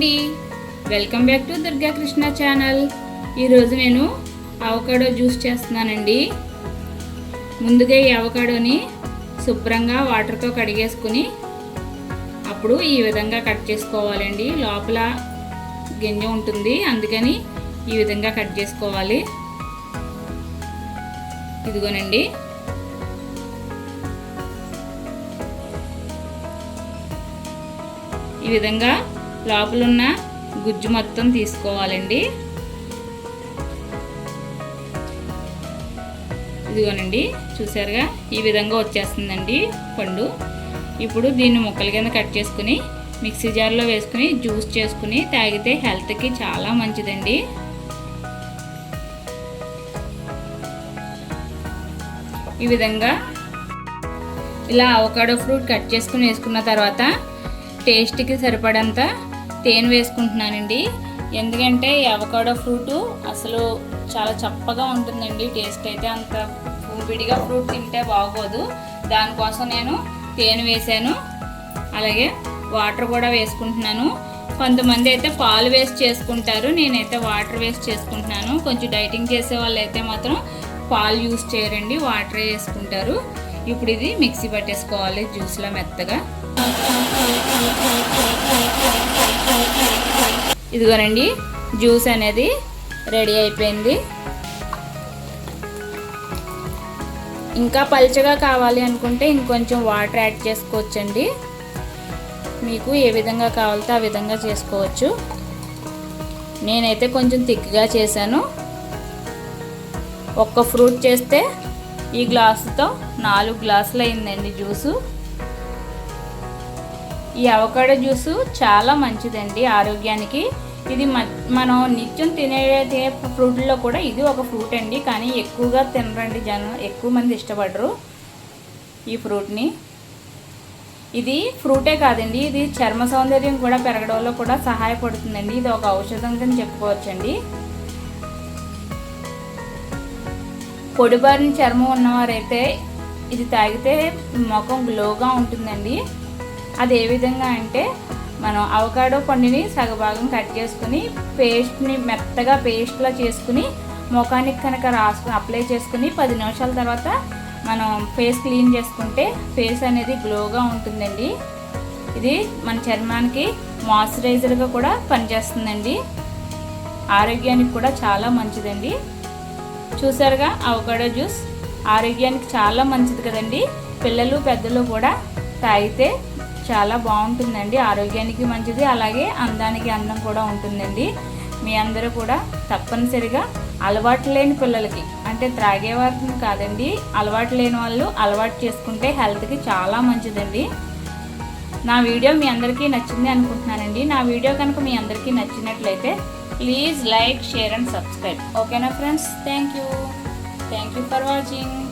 అండి. Welcome back to Durga Krishna channel ఈరోజు నేను అవకాడో జ్యూస్ చేస్తున్నానండి. ముందుగా ఈ అవకాడోని శుభ్రంగా వాటర్తో కడిగేసుకుని అప్పుడు ఈ విధంగా కట్ చేసుకోవాలండి. లోపల గింజ ఉంటుంది. అందుకని ఈ విధంగా కట్ చేసుకోవాలి. ఇదిగోనండి. ఈ విధంగా లోపలున్న గుజ్జు మొత్తం తీసుకోవాలండి. ఇదిగోనండి చూసారుగా? ఈ విధంగా వచ్చేస్తుందండి పండు. ఇప్పుడు దీన్ని ముక్కల కింద కట్ చేసుకుని మిక్సీ జార్లో వేసుకుని జ్యూస్ చేసుకుని తాగితే హెల్త్కి చాలా మంచిదండి. ఈ విధంగా ఇలా అవకాడో ఫ్రూట్ కట్ చేసుకుని వేసుకున్న తర్వాత టేస్ట్కి సరిపడంత తేనె వేసుకుంటున్నానండి. ఎందుకంటే అవకాడో ఫ్రూటు అసలు చాలా చప్పగా ఉంటుందండి. టేస్ట్ అయితే అంత విడిగా ఫ్రూట్ తింటే బాగోదు. దానికోసం నేను తేనె వేసాను అలాగే వాటర్ కూడా వేసుకుంటున్నాను. కొంతమంది అయితే పాలు వేస్ట్ చేసుకుంటారు. నేనైతే వాటర్ వేస్ట్ చేసుకుంటున్నాను. కొంచెం డైటింగ్ చేసే వాళ్ళు అయితే మాత్రం పాలు యూస్ చేయరండి. వాటరే వేసుకుంటారు. ఇప్పుడు ఇది మిక్సీ పట్టేసుకోవాలి. జ్యూస్లో మెత్తగా. ఇదిగోనండి జ్యూస్ అనేది రెడీ అయిపోయింది. ఇంకా పలుచగా కావాలి అనుకుంటే ఇంకొంచెం వాటర్ యాడ్ చేసుకోవచ్చండి. మీకు ఏ విధంగా కావాలితే ఆ విధంగా చేసుకోవచ్చు. నేనైతే కొంచెం థిక్గా చేశాను. ఒక్క ఫ్రూట్ చేస్తే ఈ గ్లాసుతో నాలుగు గ్లాసులు అయిందండి జ్యూసు. ఈ అవకాడో జ్యూస్ చాలా మంచిదండి ఆరోగ్యానికి. ఇది మనం నిత్యం తినే తినే ఫ్రూట్లో కూడా ఇది ఒక ఫ్రూట్ అండి. కానీ ఎక్కువగా తినరండి జనం. ఎక్కువ మంది ఇష్టపడరు ఈ ఫ్రూట్ని. ఇది ఫ్రూటే కాదండి. ఇది చర్మ సౌందర్యం కూడా పెరగడంలో కూడా సహాయపడుతుందండి. ఇది ఒక ఔషధం కింద చెప్పుకోవచ్చండి. పొడిబారిన చర్మం ఉన్నవారైతే ఇది తాగితే ముఖం గ్లోగా ఉంటుందండి. అది ఏ విధంగా అంటే మనం అవకాడో పండుని సగభాగం కట్ చేసుకుని పేస్ట్ని మెత్తగా పేస్ట్లా చేసుకుని ముఖానికి కనుక రాసుకుని అప్లై చేసుకుని పది నిమిషాల తర్వాత మనం ఫేస్ క్లీన్ చేసుకుంటే ఫేస్ అనేది గ్లోగా ఉంటుందండి. ఇది మన చర్మానికి మాయిశ్చరైజర్గా కూడా పనిచేస్తుందండి. ఆరోగ్యానికి కూడా చాలా మంచిదండి. చూసారుగా అవకాడో జ్యూస్ ఆరోగ్యానికి చాలా మంచిది కదండి. పిల్లలు పెద్దలు కూడా తాగితే చాలా బాగుంటుందండి. ఆరోగ్యానికి మంచిది. అలాగే అందానికి అందం కూడా ఉంటుందండి. మీ అందరూ కూడా తప్పనిసరిగా అలవాటు లేని పిల్లలకి అంటే త్రాగేవారిని కాదండి అలవాటు లేని వాళ్ళు అలవాటు చేసుకుంటే హెల్త్కి చాలా మంచిదండి. నా వీడియో మీ అందరికీ నచ్చింది అనుకుంటున్నానండి. నా వీడియో కనుక మీ అందరికీ నచ్చినట్లయితే please like share and subscribe ఓకేనా friends thank you thank you for watching